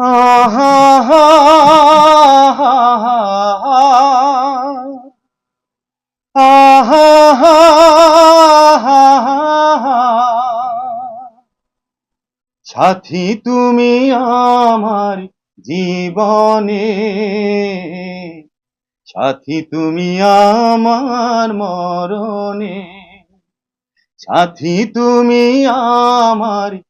সাথী তুমি আমার জীবনে। সাথী তুমি আমার মরণে। সাথী তুমি আমার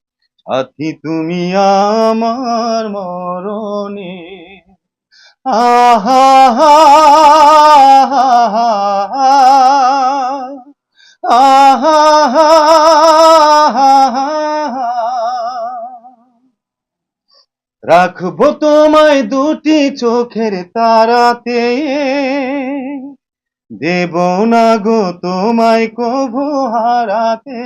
সাথী তুমি আমার মরণে। আহা। রাখব তোমায় দুটি চোখের তারাতে। দেব না গো তোমায় কভু হারাতে।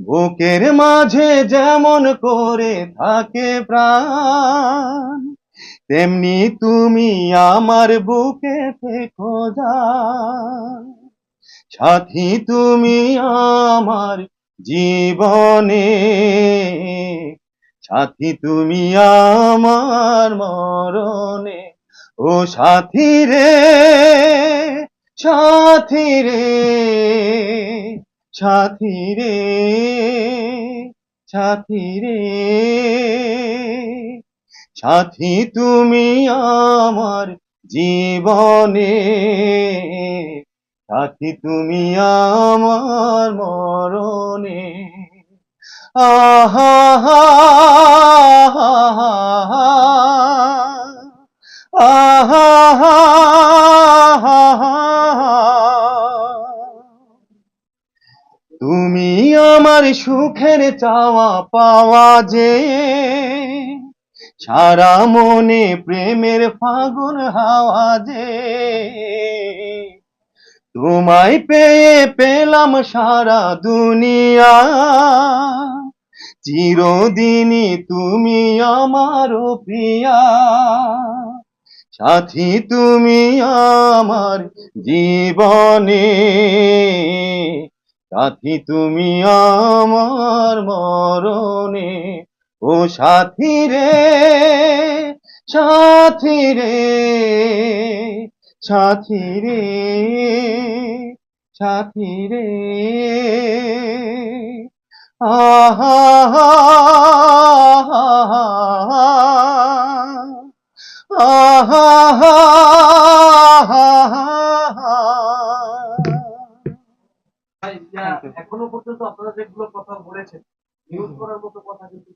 বুকের মাঝে যেমন করে থাকে প্রাণ, তেমনি তুমি আমার বুকে থেকো সাথী, তুমি আমার জীবনে, সাথী, তুমি আমার মরণে। ও সাথী রে সাথী রে সাথী রে সাথী রে সাথী তুমি আমার জীবনে সাথী তুমি আমার মরণে আহা। আহা হা তুমি আমার সুখের চাওয়া পাওয়া যে সারা মনে প্রেমের ফাগুন হাওয়া যে তোমায় পেয়ে পেলাম সারা দুনিয়া। চিরদিনই তুমি আমার প্রিয়া। সাথী তুমি আমার জীবনে। সাথী তুমি আমার মরণে, ও সাথী রে সাথী রে সাথী রে সাথী রে আহা হা হা হা হা। আহা এখনও পর্যন্ত আপনারা যেগুলো কথা বলেছেন নিউজ করার মতো কথা কিন্তু